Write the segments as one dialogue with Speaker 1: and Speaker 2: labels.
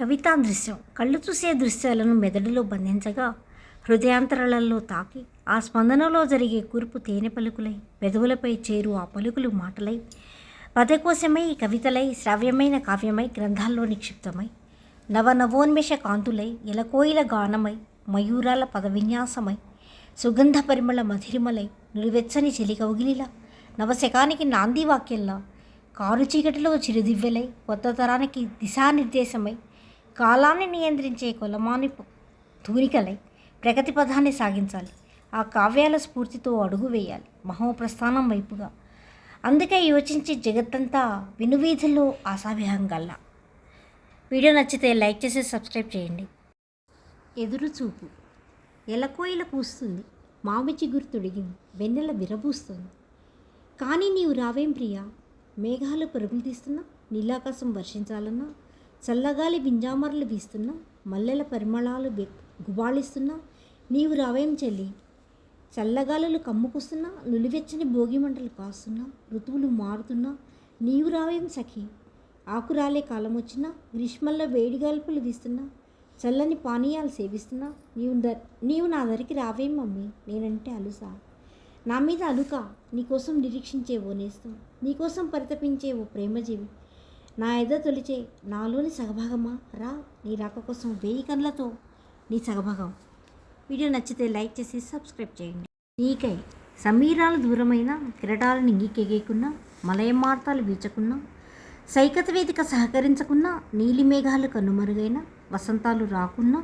Speaker 1: కవితా దృశ్యం కళ్ళు చూసే దృశ్యాలను మెదడులో బంధించగా హృదయాంతరాలలో తాకి ఆ స్పందనలో జరిగే కూర్పు తేనె పలుకులై పెదవులపై చేరు ఆ పలుకులు మాటలై పదకోశమై కవితలై శ్రావ్యమైన కావ్యమై గ్రంథాల్లో నిక్షిప్తమై నవనవోన్మేష కాంతులై ఎలకోయిల గానమై మయూరాల పదవిన్యాసమై సుగంధ పరిమళ మధిరిమలై నిలువెచ్చని చెలి కౌగిలిలా నవశకానికి నాంది వాక్యంలా కారు చీకటిలో చిరుదివ్వెలై కొత్త తరానికి దిశానిర్దేశమై కాలాన్ని నియంత్రించే కొలమాని తూనికలై ప్రగతి పదాన్ని సాగించాలి. ఆ కావ్యాల స్ఫూర్తితో అడుగు వేయాలి. మహోప్రస్థానం వైపుగా. అందుకే యోచించి జగత్తంతా వినువీధుల్లో ఆశాభ్యంగల్లా వీడియో నచ్చితే లైక్ చేసి సబ్స్క్రైబ్ చేయండి. ఎదురు చూపు. ఎలకోయిల పూస్తుంది. మామి చిగురు తొడిగింది వెన్నెల విరబూస్తుంది. కానీ నీవు రావేం ప్రియా? మేఘాలు పరుగులు తీస్తున్నా? నీలాకాశం వర్షించాలన్నా? చల్లగాలి వింజామరలు వీస్తున్నా మల్లెల పరిమళాలు గుబాళిస్తున్నా నీవు రావేం చెల్లి? చల్లగాలులు కమ్ముకొస్తున్నా నులివెచ్చని భోగి మంటలు కాస్తున్నా ఋతువులు మారుతున్నా నీవు రావేం సఖి? ఆకురాలే కాలం వచ్చినా గ్రీష్మల్లో వేడిగాల్పులు వీస్తున్నా చల్లని పానీయాలు సేవిస్తున్నా నీవు ద నీవు నా దరికి రావేం మమ్మీ? నేనంటే అలుసా? నా మీద అలుక నీకోసం నిరీక్షించే ఓ నేస్తం నీకోసం పరితపించే ఓ ప్రేమజీవి నా ఎద తొలిచే నాలోని సగభాగమా? రా నీ రాక కోసం వెయ్యి కళ్ళతో నీ సగభాగం. వీడియో నచ్చితే లైక్ చేసి సబ్స్క్రైబ్ చేయండి. నీకై సమీరాలు దూరమైన కిరటాలు నింగికెగేకున్నా మలయమార్తాలు వీచకున్నా సైకత వేదిక సహకరించకున్నా నీలి మేఘాలు కనుమరుగైన వసంతాలు రాకున్నా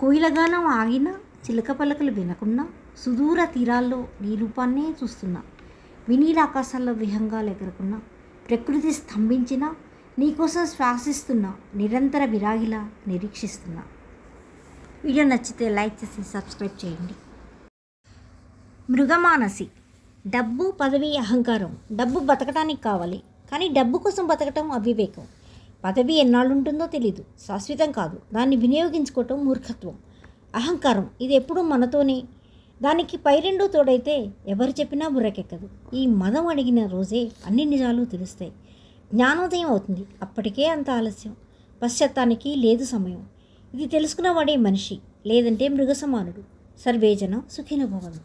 Speaker 1: కోయిలగానం ఆగినా చిలక పలకలు వినకున్నా సుదూర తీరాల్లో నీ రూపాన్నే చూస్తున్నా వినీల ఆకాశాల్లో విహంగాలు ఎగరకున్నా ప్రకృతి స్తంభించినా నీకోసం శ్వాసిస్తున్నా నిరంతర విరాగిలా నిరీక్షిస్తున్నా. వీడియో నచ్చితే లైక్ చేసి సబ్స్క్రైబ్ చేయండి. మృగమానసి. డబ్బు పదవి అహంకారం. డబ్బు బతకడానికి కావాలి. కానీ డబ్బు కోసం బతకటం అవివేకం. పదవి ఎన్నాళ్ళు ఉంటుందో తెలీదు. శాశ్వతం కాదు. దాన్ని వినియోగించుకోవటం మూర్ఖత్వం. అహంకారం. ఇది ఎప్పుడూ మనతోనే. దానికి పై రెండు తోడైతే ఎవరు చెప్పినా బుర్రకెక్కదు. ఈ మదం అడిగిన రోజే అన్ని నిజాలు తెలుస్తాయి. జ్ఞానోదయం అవుతుంది. అప్పటికే అంత ఆలస్యం. పశ్చాత్తానికి లేదు సమయం. ఇది తెలుసుకున్నవాడే మనిషి లేదంటే మృగ సమానుడు సర్వేజన సుఖిన భవను